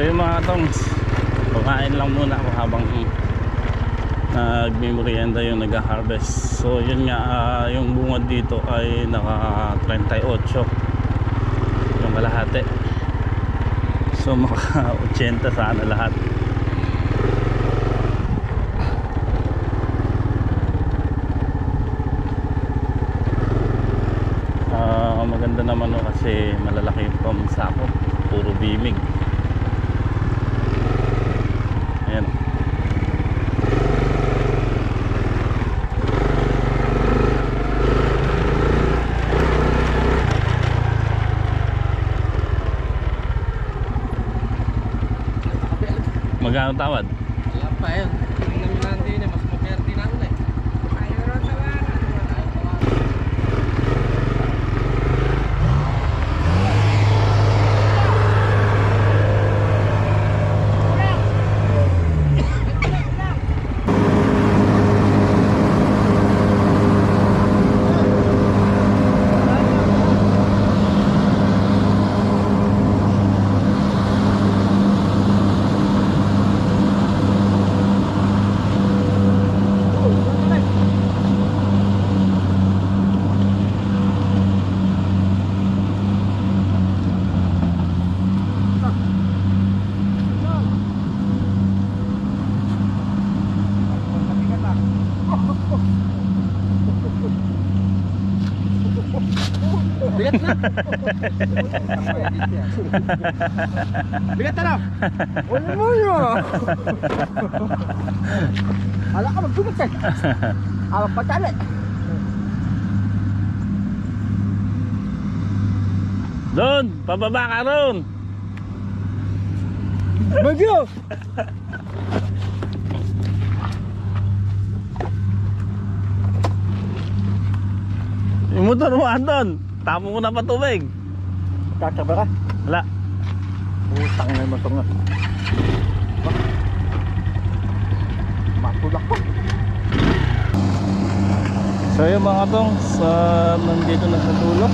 So yung mga tongs, kumain lang muna ako habang nagmimorienda yung nag-harvest. So yun nga, ah, yung bungad dito ay naka 38 yung kalahati. So maka 80 sana lahat. Ah, maganda naman no kasi malalaki yung pamsako. Puro bimig. Ayan. Magkano tawad? Wala pa yun. Tingnan mo lang din eh. Mas maberte na ako eh. Ayaw raw tawaran. Ayaw tawaran. Bigat lang. Wala mo yun. Hala ka magbigat eh. Awak patali. Doon! Pababa ka ron! Bagyo. Yung motor mo andon! Tapo mo na pa tubig! Kakaba ka? Wala. Utang na mo ito nga. Matulak pa. So yung mga tong sa nandito na sa dulo.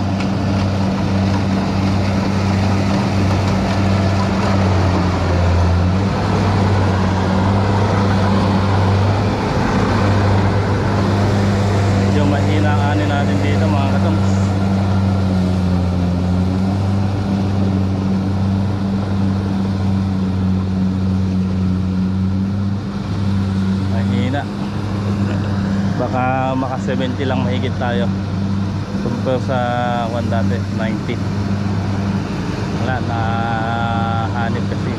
Medyo mahina ang ani natin dito mga katong. Mahina baka maka 70 lang mahigit tayo. Compare sa one dati 90 wala na hanip kasi.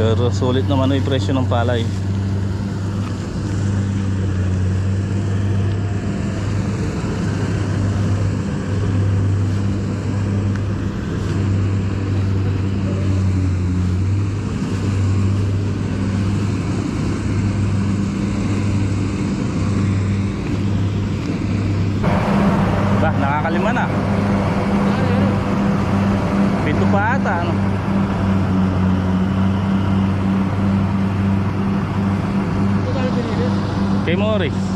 Pero sulit naman yung presyo ng palay. ba nakakalima na pito pa ata ano? Kay Morris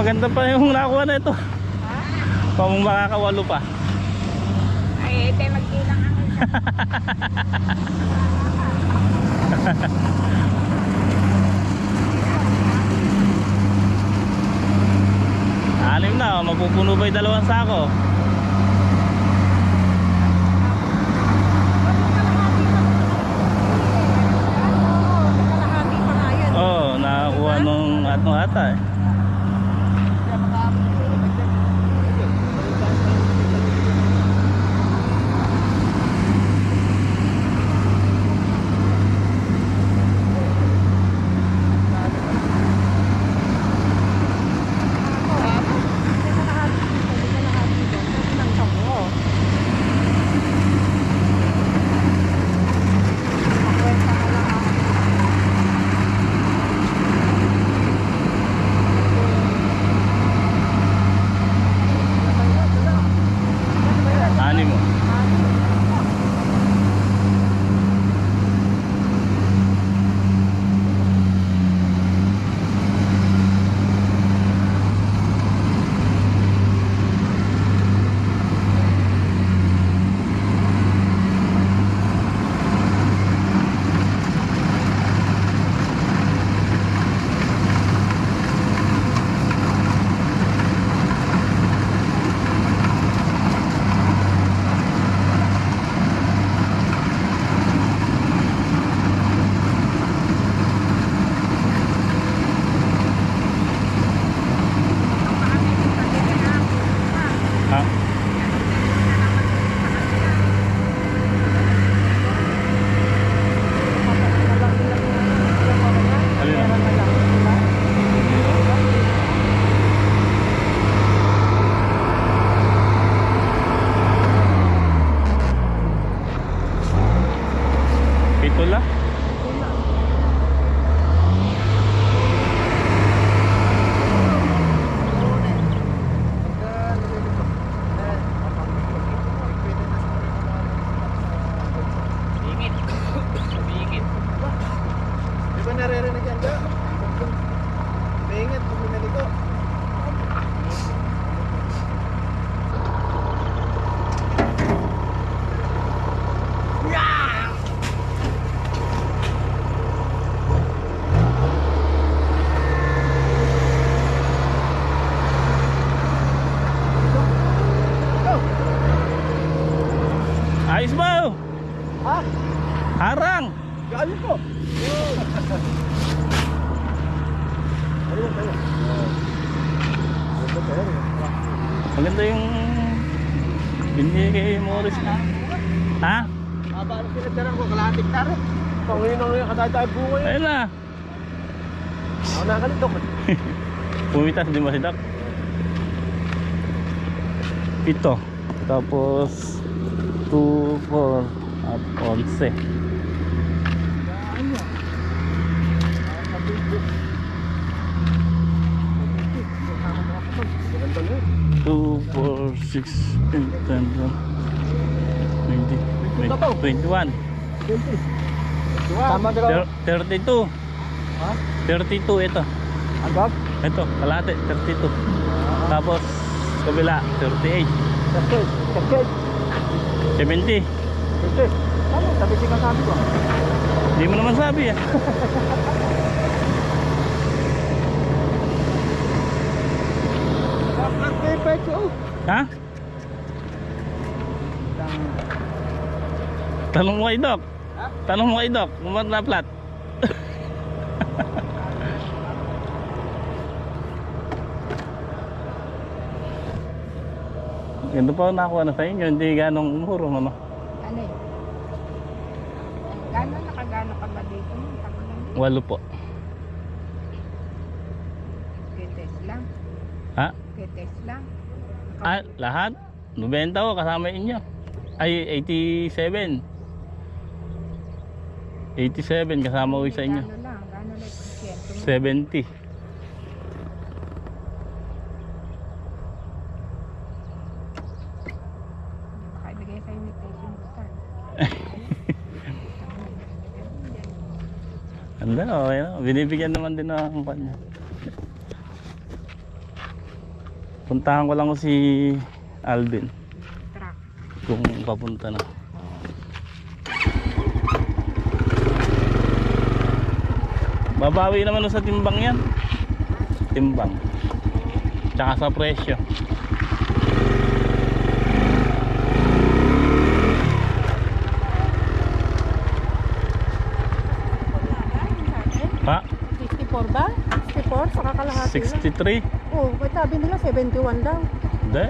maganda pa yung nakuha na ito. Ha? Pamang makakawalo pa. Ay, ito magkilang ang isa. Anim na, mapupuno ba yung dalawang sako? Oo, oh, nakakuha nung atong ata eh. Pito lang? Bingit. Bingit. Di ba naririnig yan ka? Paingat, kung minaliko. Ayos ba? oh? Ha? Harang! Gaano po? Ano yan tayo? Ano tayo? Maganda yung binigay kay Morris na. Ha? Haba ang pinagdaran ko, kalahatik na rin. Ngayon, katay-tay bunga yun. Ayun na. Ako nakalito. Pumitas din ba si Doc? Pito. Tapos 2, 4 at 11. Maganda na yun. 2, 4, 6, 8, 10, 20, 21. Tama. Ter- 32. Ha? 32 ito. Agad? Ito, kalate, 32. Tapos kabila, 38. Kasket. Kasket. 70. Kasket. Ano? Sabi si kasabi ko. Hindi mo naman sabi eh. Ang. Ha? Tanong mo kay Doc. Tanong mo kay Doc, kung ba't na-flat. Ganito pa ako nakuha na sa inyo, hindi ganong umurong ano. Ano eh? Gano'n nakagano ka ba dito? Tagal lang dito. Walo po. Kites lang. Ha? Kites lang. Ah, lahat? 90 ko kasama inyo. Ay, 87. 87 kasama ko sa inyo. Gano'n lang. Gano'n lang. Porsyento mo. 70. Baka ibigay sa invitation bukan. Ano, okay na. Binibigyan naman din ng kanya. Puntahan ko lang ko si Alvin kung papunta na. Babawi naman sa timbang yan. Timbang. Tsaka sa presyo. Pa, 64 ba? 64 sa kakalahati lang. 63. Oo, oh, sabi nila 71 daw. Hindi.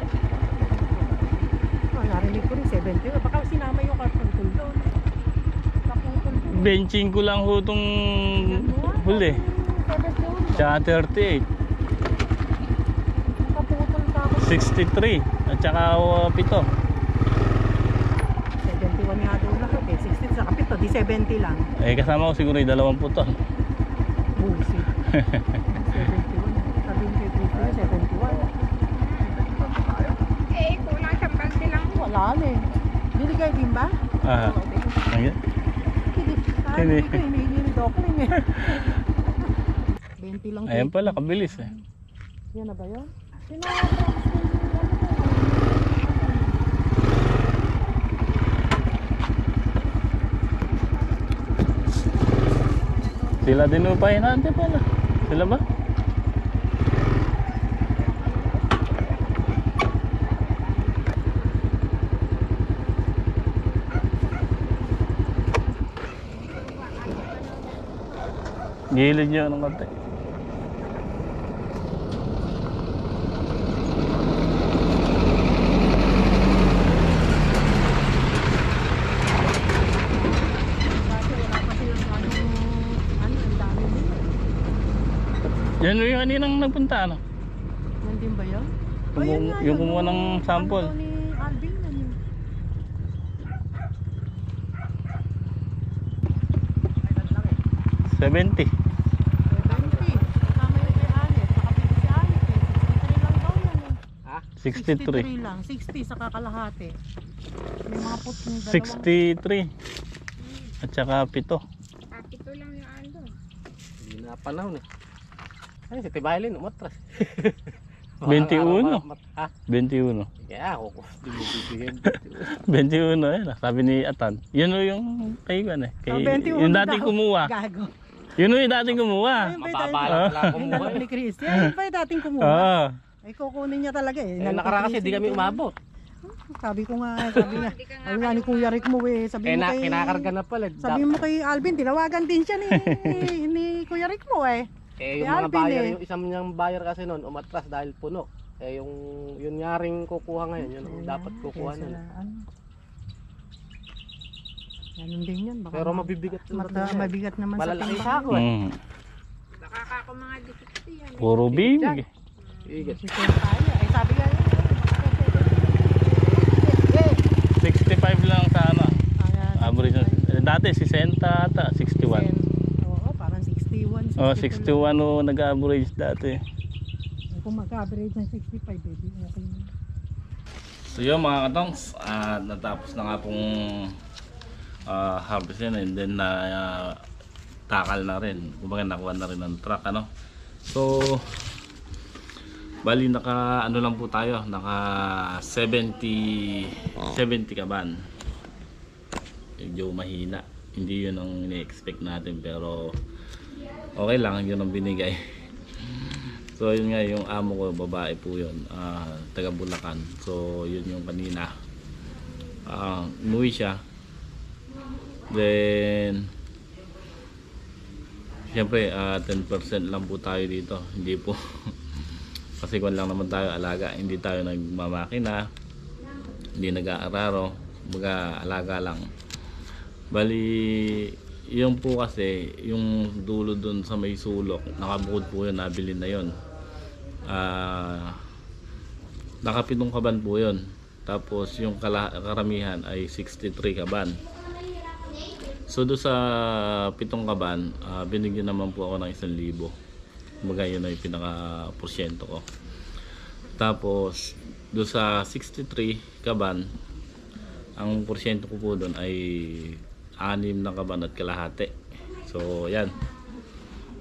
Oh, narinig ko rin 71. Baka sinama yung. Kaputol doon. Benching ko lang ho itong huli. 71 ba? Tsaka 38. Kaputol ka ako. 63. At saka uh, 7. 71 nga doon lahat eh. 60 sa kapito, di 70 lang. Eh kasama ko siguro yung 20 ton. Busi. 71. Sabi ni kay Tito, 71. Eh, kulang sa balde lang. Wala na eh. Binigay din ba? Ah. Ayun. Hindi. Ah, Hindi. hindi ko hinihingi ni 20 lang. Ayan pala, kabilis eh. Yan na ba yun? Sila din upahin natin pala. Sila ba? Gilid nyo ng konti. Kasi wala pa silang anong, ano, ang dami nila. Yan yung kaninang nagpunta ano? Yan din ba yun? Kumu- yun nga, yung yun, kumuha ng sample. Ano ni Alvin, yan yun. 70. 70. Kasama yung kay Anet. Nakapili si Anet eh. 63 lang daw yan. Ha? 63. 63 lang. 60 sa kakalahati. May mga put yung dalawang. 63. At saka 7. Ah, ito lang yung ando. Hindi na panahon eh. Ay, si Tibaylin, umatras. 21. Ha? 21. Kaya ako ko. Bibigyan. 21 eh. Sabi ni Atan. Yun yung kay kan eh. Kay, Oh, 21 yung dating kumuha. Gago. Yun yung dating kumuha. Ayun ba yung Mababa dating- lang pala Yung kumuha. dalawa ni Christian. Yun pa yung dating kumuha. Oo. Ay kukunin niya talaga eh. Eh, ni kasi di kami ito. umabot. Sabi ko nga, sabi nga Sabi nga ni Kuya Rick mo eh. Sabi Eh, mo na, kay... kinakarga na pala. Sabi mo kay Alvin, tinawagan din siya ni, ni Kuya Rick mo eh. Eh, yung Kay mga Alvin buyer, eh. yung isang niyang buyer kasi noon, umatras dahil puno. Eh, yung, yun nga rin kukuha ngayon, yun ang dapat kukuha nun. na, ano. Ganun din yun. Baka Pero ma- mabibigat yun. mata, mabigat naman Malalaki sa sa ako eh. Mm. Baka kako mga dikit yan. Puro bibig. eh. Bigat. Ito tayo. Ay sabi nga yun. 65 lang sa ano. Ayan. Average. na- Dati 60 ata, 61. Oo, parang 61. Oh, 62 61 o nag-average dati. Kung mag-average ng 65, baby, okay na. So yun mga katongs, at natapos na nga pong uh, harvest yun and then na ah, takal na rin. Kumbaga nakuha na rin ng truck ano. So bali naka ano lang po tayo, naka 70 70 kaban. Medyo mahina. Hindi yun ang ini-expect natin pero okay lang yun ang binigay. So yun nga yung amo ko babae po yun. Ah, taga Bulacan. So yun yung kanina. Uh, umuwi siya. Then syempre ah, 10% lang po tayo dito. Hindi po. Kasi kung lang naman tayo alaga hindi tayo nagmamakina. Hindi nag-aararo. Baga alaga lang. Bali yung po kasi yung dulo dun sa may sulok nakabukod po yun nabili na yun. Ah nakapitong kaban po yun. Tapos yung karamihan ay 63 kaban. So do sa pitong kaban ah, binigyan naman po ako ng 1,000 kumbaga yun ay pinaka porsyento ko. Tapos do sa 63 kaban ang porsyento ko po doon ay anim na kaban at kalahati so yan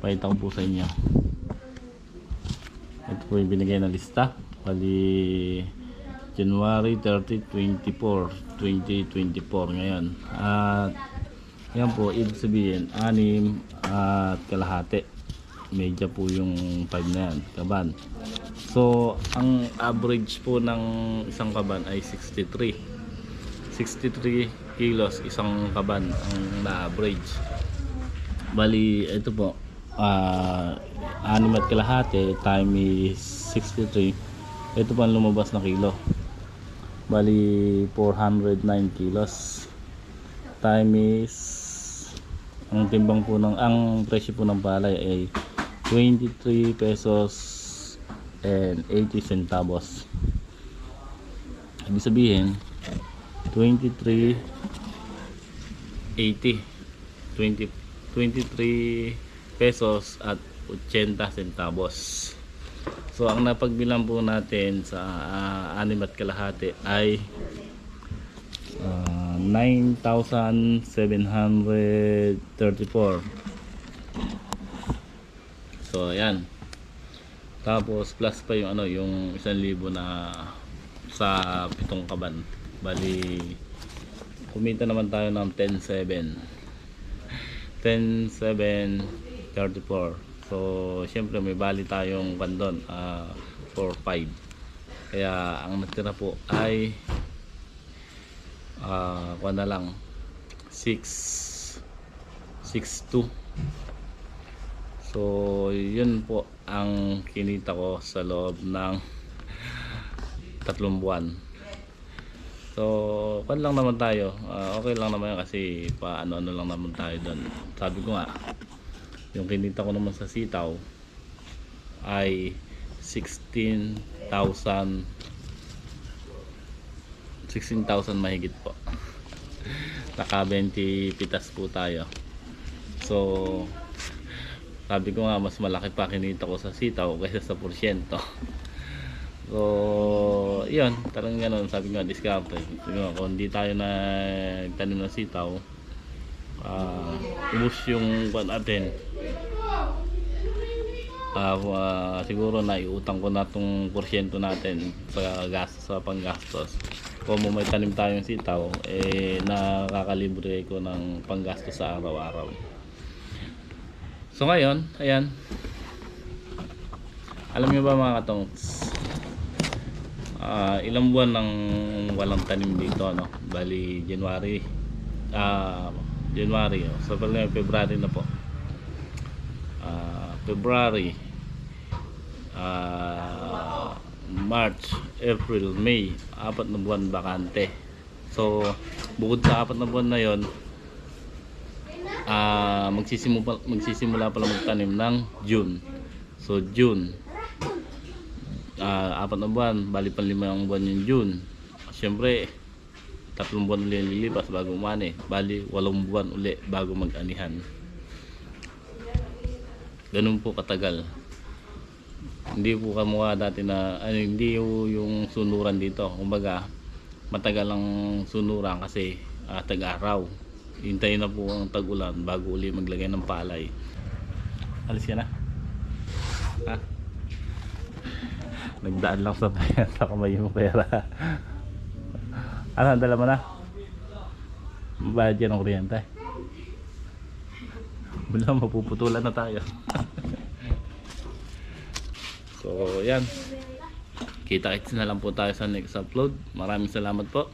pakita ko po sa inyo ito po yung binigay na lista Bali January 30, 24, 2024 ngayon. At yan po, ibig sabihin, anim at kalahati. Medya po yung 5 na yan, kaban. So, ang average po ng isang kaban ay 63. 63 kilos isang kaban ang na-average. Bali, ito po, ah anim at kalahati, time is 63. Ito po ang lumabas na kilo. Bali, 409 kilos. Time is, ang timbang po ng, ang presyo po ng palay ay 23 pesos and 80 centavos. Ibig sabihin, 23 80 20 23 pesos at 80 centavos. So ang napagbilang po natin sa ah, anim at kalahati ay ah, 9,734. So ayan. Tapos plus pa yung ano yung 1,000 na sa pitong kaban. Bali kumita naman tayo ng 10.7 10.7 34 so syempre may bali tayong bandon uh, 4.5 kaya ang natira po ay uh, kuha na lang 6 6.2 so yun po ang kinita ko sa loob ng tatlong buwan So, pan lang naman tayo. Ah, okay lang naman kasi paano-ano lang naman tayo doon. Sabi ko nga, yung kinita ko naman sa sitaw ay 16,000 16,000 mahigit po. Naka 20 pitas po tayo. So, sabi ko nga mas malaki pa kinita ko sa sitaw kaysa sa porsyento. So, yun, talagang ganun, sabi nga, discount. Sabi nga, kung hindi tayo na tanim ng sitaw, ah ubus yung kwan natin. Ah, ah, siguro na iutang ko na tong porsyento natin sa gastos sa panggastos. Kung may tanim tayong sitaw, eh nakakalibre ko ng panggastos sa araw-araw. So ngayon, ayan. Alam niyo ba mga katongs, Ah, ilang buwan nang walang tanim dito ano? Bali January. Ah January oh. so pala February na po. Ah February ah March April May apat na buwan bakante. So bukod sa apat na buwan na yon ah magsisimula magsisimula pala magtanim ng June. So June ah, apat na buwan, bali pa limang buwan yung June. Siyempre, tatlong buwan uli ang lilipas bago umani. Bali, walong buwan uli bago mag-anihan. Ganun po katagal. Hindi po kamukha dati na, ano, hindi yung, sunuran dito. Kumbaga, matagal ang sunuran kasi ah, tag-araw. Hintayin na po ang tag-ulan bago uli maglagay ng palay. Alis ka na? Ha? Nagdaan lang sa bayan sa kamay yung pera. ano, dala mo na? Bayad yan ng kuryente. Wala, mapuputulan na tayo. so, yan. Kita-kits na lang po tayo sa next upload. Maraming salamat po.